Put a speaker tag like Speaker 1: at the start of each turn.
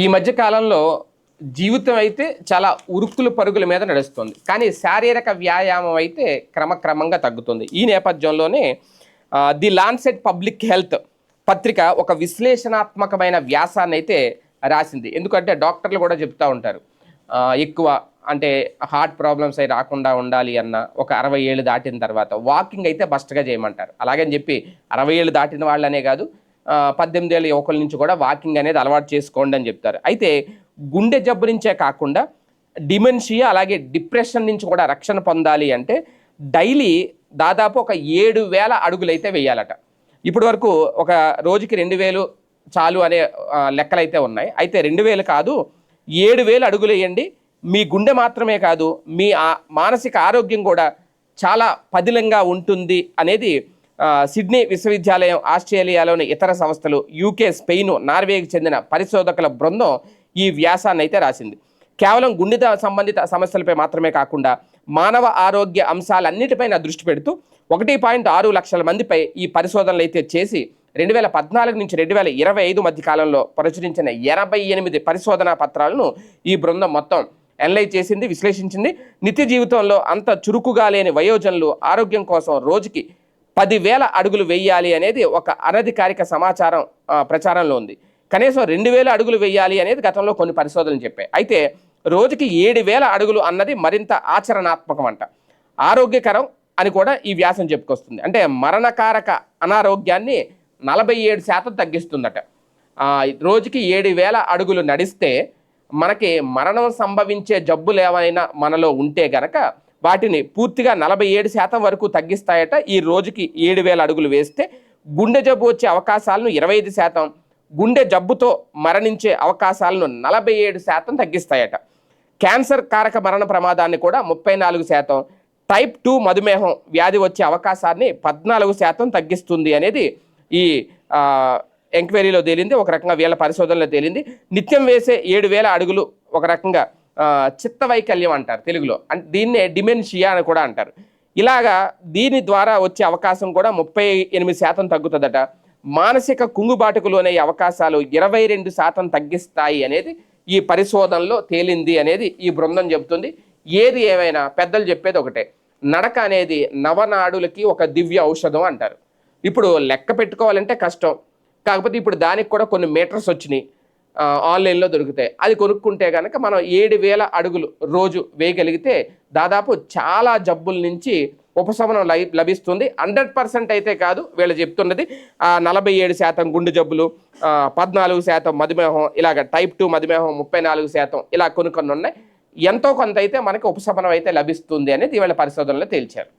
Speaker 1: ఈ మధ్య కాలంలో జీవితం అయితే చాలా ఉరుకుల పరుగుల మీద నడుస్తుంది. కానీ శారీరక వ్యాయామం అయితే క్రమక్రమంగా తగ్గుతుంది. ఈ నేపథ్యంలోనే ది లాన్సెట్ పబ్లిక్ హెల్త్ పత్రిక ఒక విశ్లేషణాత్మకమైన వ్యాసాన్ని అయితే రాసింది. ఎందుకంటే డాక్టర్లు కూడా చెప్తా ఉంటారు. ఎక్కువ అంటే హార్ట్ ప్రాబ్లమ్స్ అయి రాకుండా ఉండాలి అన్న ఒక అరవై ఏళ్ళు దాటిన తర్వాత వాకింగ్ అయితే బస్ట్గా చేయమంటారు. అలాగని చెప్పి అరవై ఏళ్ళు దాటిన వాళ్ళనే కాదు పద్దెనిమిదేళ్ళ పద్దెనిమిది ఏళ్ళ యువకుల నుంచి కూడా వాకింగ్ అనేది అలవాటు చేసుకోండి అని చెప్తారు. అయితే గుండె జబ్బు నుంచే కాకుండా డిమెన్షియా అలాగే డిప్రెషన్ నుంచి కూడా రక్షణ పొందాలి అంటే డైలీ దాదాపు ఒక ఏడు వేల అడుగులైతే వేయాలట. ఇప్పటి వరకు ఒక రోజుకి రెండు వేలు చాలు అనే లెక్కలైతే ఉన్నాయి. అయితే రెండు వేలు కాదు ఏడు వేలు అడుగులు వేయండి. మీ గుండె మాత్రమే కాదు మీ ఆ- మానసిక ఆరోగ్యం కూడా చాలా పదిలంగా ఉంటుంది అనేది సిడ్నీ విశ్వవిద్యాలయం ఆస్ట్రేలియాలోని ఇతర సంస్థలు యూకే స్పెయిన్ నార్వేకి చెందిన పరిశోధకుల బృందం ఈ వ్యాసాన్ని అయితే రాసింది. కేవలం గుండె సంబంధిత సమస్యలపై మాత్రమే కాకుండా మానవ ఆరోగ్య అంశాలన్నిటిపైన దృష్టి పెడుతూ ఒకటి పాయింట్ ఆరు లక్షల మందిపై ఈ పరిశోధనలు అయితే చేసి రెండు వేల పద్నాలుగు నుంచి రెండు వేల ఇరవై ఐదు మధ్య కాలంలో ప్రచురించిన ఎనభై ఎనిమిది పరిశోధనా పత్రాలను ఈ బృందం మొత్తం అనలైజ్ చేసింది విశ్లేషించింది. నిత్య జీవితంలో అంత చురుకుగా లేని వయోజనులు ఆరోగ్యం కోసం రోజుకి పదివేల అడుగులు వేయాలి అనేది ఒక అనధికారిక సమాచారం ప్రచారంలో ఉంది. కనీసం రెండు వేల అడుగులు వేయాలి అనేది గతంలో కొన్ని పరిశోధనలు చెప్పాయి. అయితే రోజుకి ఏడు వేల అడుగులు అన్నది మరింత ఆచరణాత్మకం అంట ఆరోగ్యకరం అని కూడా ఈ వ్యాసం చెప్పుకొస్తుంది. అంటే మరణకారక అనారోగ్యాన్ని నలభై ఏడు శాతం తగ్గిస్తుందట. రోజుకి ఏడు వేల అడుగులు నడిస్తే మనకి మరణం సంభవించే జబ్బులు ఏమైనా మనలో ఉంటే గనక వాటిని పూర్తిగా నలభై ఏడు శాతం వరకు తగ్గిస్తాయట. ఈ రోజుకి ఏడు వేల అడుగులు వేస్తే గుండె జబ్బు వచ్చే అవకాశాలను ఇరవై ఐదు శాతం గుండె జబ్బుతో మరణించే అవకాశాలను నలభై ఏడు శాతం తగ్గిస్తాయట. క్యాన్సర్ కారక మరణ ప్రమాదాన్ని కూడా ముప్పై నాలుగు శాతం టైప్ టూ మధుమేహం వ్యాధి వచ్చే అవకాశాన్ని పద్నాలుగు శాతం తగ్గిస్తుంది అనేది ఈ ఎంక్వైరీలో తేలింది. ఒక రకంగా వీళ్ళ పరిశోధనలో తేలింది. నిత్యం వేసే ఏడు వేల అడుగులు ఒక రకంగా చిత్త వైకల్యం అంటారు తెలుగులో. దీన్నే డిమెన్షియా అని కూడా అంటారు. ఇలాగా దీని ద్వారా వచ్చే అవకాశం కూడా ముప్పై ఎనిమిది శాతం తగ్గుతుందట. మానసిక కుంగుబాటుకు లోనయ్యే అవకాశాలు ఇరవై రెండు శాతం తగ్గిస్తాయి అనేది ఈ పరిశోధనలో తేలింది అనేది ఈ బృందం చెబుతుంది. ఏది ఏమైనా పెద్దలు చెప్పేది ఒకటే. నడక అనేది నవనాడులకి ఒక దివ్య ఔషధం అంటారు. ఇప్పుడు లెక్క పెట్టుకోవాలంటే కష్టం. కాకపోతే ఇప్పుడు దానికి కూడా కొన్ని మీటర్స్ వచ్చినాయి. ఆన్లైన్లో దొరుకుతాయి. అది కొనుక్కుంటే కనుక మనం ఏడు వేల అడుగులు రోజు వేయగలిగితే దాదాపు చాలా జబ్బుల నుంచి ఉపశమనం లై లభిస్తుంది. హండ్రెడ్ పర్సెంట్ అయితే కాదు వీళ్ళు చెప్తున్నది. నలభై ఏడు శాతం గుండె జబ్బులు పద్నాలుగు శాతం మధుమేహం ఇలాగ టైప్ టూ మధుమేహం ముప్పై నాలుగు శాతం ఇలా కొన్ని కొన్ని ఉన్నాయి. ఎంతో కొంత అయితే మనకి ఉపశమనం అయితే లభిస్తుంది అనేది వీళ్ళ పరిశోధనలో తేల్చారు.